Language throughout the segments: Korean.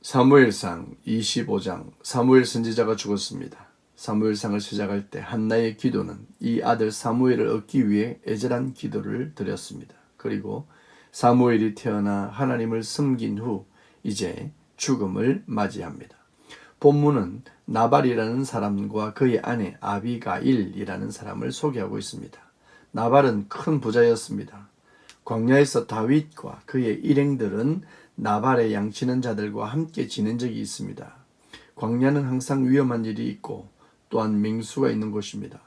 사무엘상 25장 사무엘 선지자가 죽었습니다. 사무엘상을 시작할 때 한나의 기도는 이 아들 사무엘을 얻기 위해 애절한 기도를 드렸습니다. 그리고 사무엘이 태어나 하나님을 섬긴 후 이제 죽음을 맞이합니다. 본문은 나발이라는 사람과 그의 아내 아비가일이라는 사람을 소개하고 있습니다. 나발은 큰 부자였습니다. 광야에서 다윗과 그의 일행들은 나발의 양치는 자들과 함께 지낸 적이 있습니다. 광야는 항상 위험한 일이 있고 또한 맹수가 있는 곳입니다.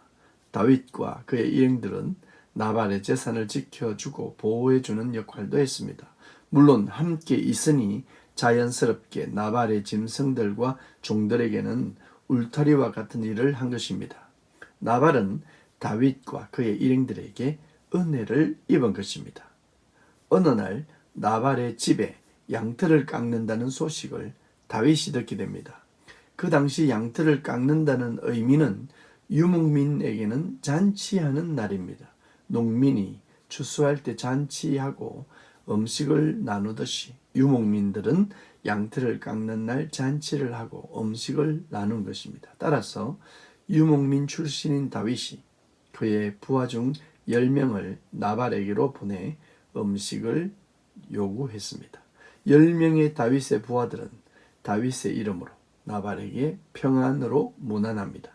다윗과 그의 일행들은 나발의 재산을 지켜주고 보호해주는 역할도 했습니다. 물론 함께 있으니 자연스럽게 나발의 짐승들과 종들에게는 울타리와 같은 일을 한 것입니다. 나발은 다윗과 그의 일행들에게 은혜를 입은 것입니다. 어느 날 나발의 집에 양털을 깎는다는 소식을 다윗이 듣게 됩니다. 그 당시 양털을 깎는다는 의미는 유목민에게는 잔치하는 날입니다. 농민이 추수할 때 잔치하고 음식을 나누듯이 유목민들은 양털을 깎는 날 잔치를 하고 음식을 나눈 것입니다. 따라서 유목민 출신인 다윗이 그의 부하 중 10명을 나발에게로 보내 음식을 요구했습니다. 10명의 다윗의 부하들은 다윗의 이름으로 나발에게 평안으로 문안합니다.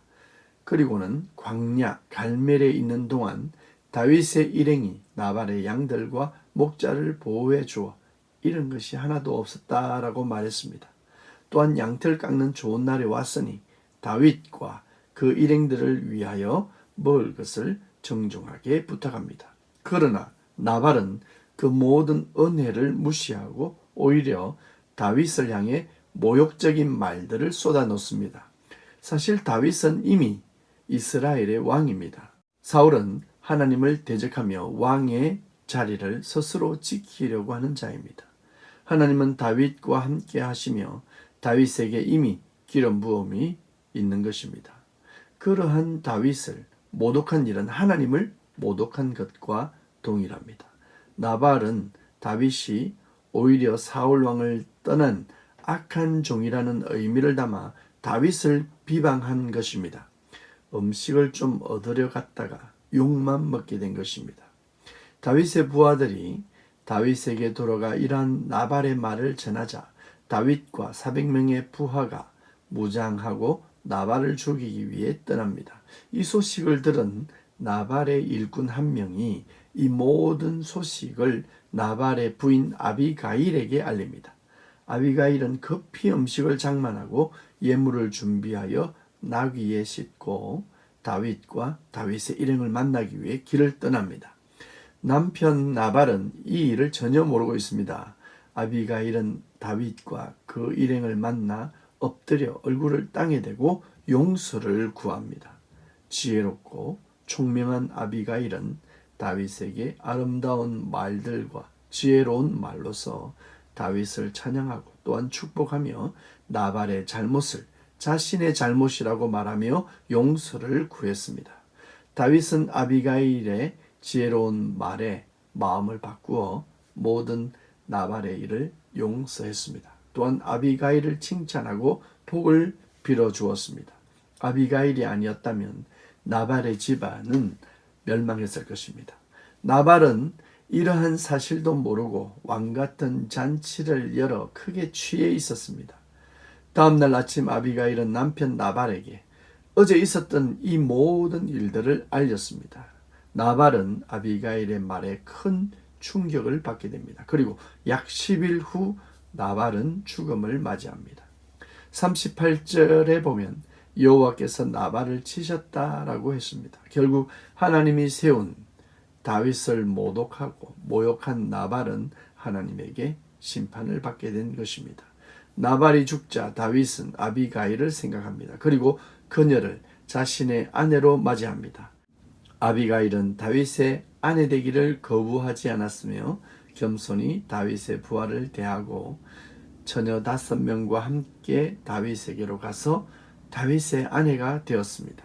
그리고는 광야 갈멜에 있는 동안 다윗의 일행이 나발의 양들과 목자를 보호해 주어 이런 것이 하나도 없었다라고 말했습니다. 또한 양털 깎는 좋은 날이 왔으니 다윗과 그 일행들을 위하여 먹을 것을 정중하게 부탁합니다. 그러나 나발은 그 모든 은혜를 무시하고 오히려 다윗을 향해 모욕적인 말들을 쏟아놓습니다. 사실 다윗은 이미 이스라엘의 왕입니다. 사울은 하나님을 대적하며 왕의 자리를 스스로 지키려고 하는 자입니다. 하나님은 다윗과 함께 하시며 다윗에게 이미 기름 부음이 있는 것입니다. 그러한 다윗을 모독한 일은 하나님을 모독한 것과 동일합니다. 나발은 다윗이 오히려 사울 왕을 떠난 악한 종이라는 의미를 담아 다윗을 비방한 것입니다. 음식을 좀 얻으려 갔다가 욕만 먹게 된 것입니다. 다윗의 부하들이 다윗에게 돌아가 이러한 나발의 말을 전하자 다윗과 400명의 부하가 무장하고 나발을 죽이기 위해 떠납니다. 이 소식을 들은 나발의 일꾼 한 명이 이 모든 소식을 나발의 부인 아비가일에게 알립니다. 아비가일은 급히 음식을 장만하고 예물을 준비하여 나귀에 싣고 다윗과 다윗의 일행을 만나기 위해 길을 떠납니다. 남편 나발은 이 일을 전혀 모르고 있습니다. 아비가일은 다윗과 그 일행을 만나 엎드려 얼굴을 땅에 대고 용서를 구합니다. 지혜롭고 총명한 아비가일은 다윗에게 아름다운 말들과 지혜로운 말로서 다윗을 찬양하고 또한 축복하며 나발의 잘못을 자신의 잘못이라고 말하며 용서를 구했습니다. 다윗은 아비가일의 지혜로운 말에 마음을 바꾸어 모든 나발의 일을 용서했습니다. 또한 아비가일을 칭찬하고 복을 빌어 주었습니다. 아비가일이 아니었다면 나발의 집안은 멸망했을 것입니다. 나발은 이러한 사실도 모르고 왕 같은 잔치를 열어 크게 취해 있었습니다. 다음날 아침 아비가일은 남편 나발에게 어제 있었던 이 모든 일들을 알렸습니다. 나발은 아비가일의 말에 큰 충격을 받게 됩니다. 그리고 약 10일 후 나발은 죽음을 맞이합니다. 38절에 보면 여호와께서 나발을 치셨다라고 했습니다. 결국 하나님이 세운 다윗을 모독하고 모욕한 나발은 하나님에게 심판을 받게 된 것입니다. 나발이 죽자 다윗은 아비가일을 생각합니다. 그리고 그녀를 자신의 아내로 맞이합니다. 아비가일은 다윗의 아내 되기를 거부하지 않았으며 겸손히 다윗의 부하를 대하고 처녀 다섯 명과 함께 다윗에게로 가서 다윗의 아내가 되었습니다.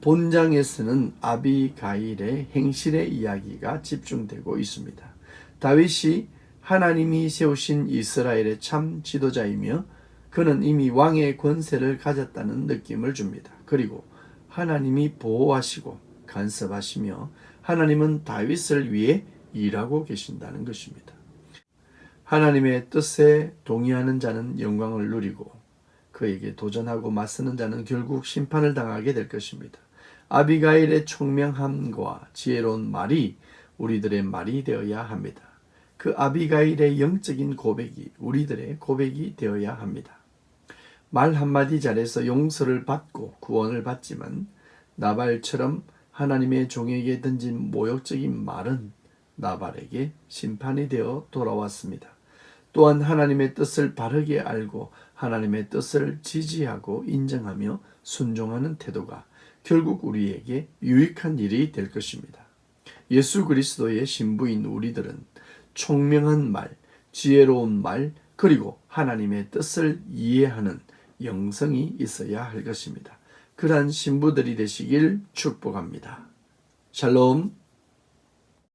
본장에서는 아비가일의 행실의 이야기가 집중되고 있습니다. 다윗이 하나님이 세우신 이스라엘의 참 지도자이며 그는 이미 왕의 권세를 가졌다는 느낌을 줍니다. 그리고 하나님이 보호하시고 간섭하시며 하나님은 다윗을 위해 일하고 계신다는 것입니다. 하나님의 뜻에 동의하는 자는 영광을 누리고 그에게 도전하고 맞서는 자는 결국 심판을 당하게 될 것입니다. 아비가일의 총명함과 지혜로운 말이 우리들의 말이 되어야 합니다. 그 아비가일의 영적인 고백이 우리들의 고백이 되어야 합니다. 말 한마디 잘해서 용서를 받고 구원을 받지만 나발처럼 하나님의 종에게 던진 모욕적인 말은 나발에게 심판이 되어 돌아왔습니다. 또한 하나님의 뜻을 바르게 알고 하나님의 뜻을 지지하고 인정하며 순종하는 태도가 결국 우리에게 유익한 일이 될 것입니다. 예수 그리스도의 신부인 우리들은 총명한 말, 지혜로운 말, 그리고 하나님의 뜻을 이해하는 영성이 있어야 할 것입니다. 그러한 신부들이 되시길 축복합니다. 샬롬.